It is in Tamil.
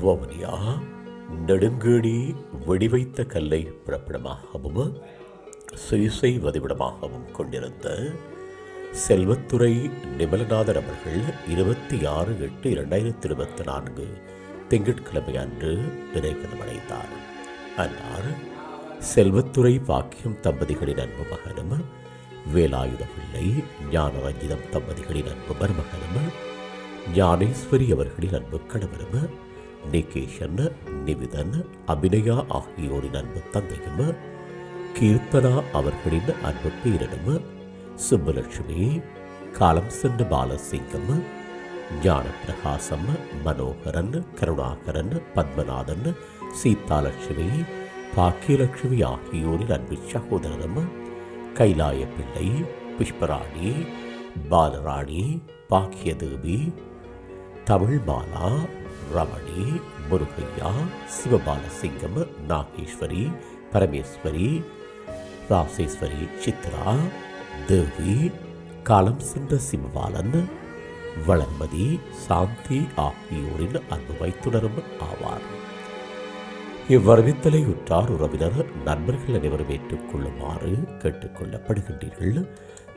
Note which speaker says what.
Speaker 1: வவுனியா நெடுங்கேணி வெடிவைத்த கல்லை பிறப்பிடமாகவும் சுயசை வதிவிடமாகவும் கொண்டிருந்த செல்வத்துறை நிமலநாதன் அவர்கள் இருபத்தி ஆறு எட்டு இரண்டாயிரத்தி இருபத்தி நான்கு திங்கட்கிழமை அன்று இறைவனமடைந்தார் அன்னார் செல்வத்துறை பாக்கியம் தம்பதிகளின் அன்பு மகனும் வேலாயுத பிள்ளை ஞானரஞ்சிதம் தம்பதிகளின் அன்பு மருமகனும் ஞானேஸ்வரி அவர்களின் அன்பு கணவரும் நிகேஷன் நிவிதன் அபிநயா ஆகியோரின் அன்பு தந்தையும் கீர்த்தனா அவர்களின் அன்பு பேரிடம் சுப்புலட்சுமி காலம் சென்ற பாலசிங்கம் ஞான பிரகாசம் மனோகரன் கருணாகரன் பத்மநாதன் சீதாலட்சுமி பாக்கியலட்சுமி ஆகியோரின் அன்பு சகோதரனும் கைலாய பிள்ளை புஷ்பராணி பாலராணி பாக்கியதேவி தமிழ் பாலா ரமணி முருகையா சிவபாலசிங்கம் நாகேஸ்வரி பரமேஸ்வரி ராசேஸ்வரி சித்ரா தேவி காலம் சென்ற சிவபாலன் வளர்மதி சாந்தி ஆகியோரின் அன்பு வைத்துணரும் ஆவார். இவ்வரவித்தலை உற்றார் உறவினர் நண்பர்கள் அனைவரும் ஏற்றுக்கொள்ளுமாறு கேட்டுக்கொள்ளப்படுகின்றீர்கள்.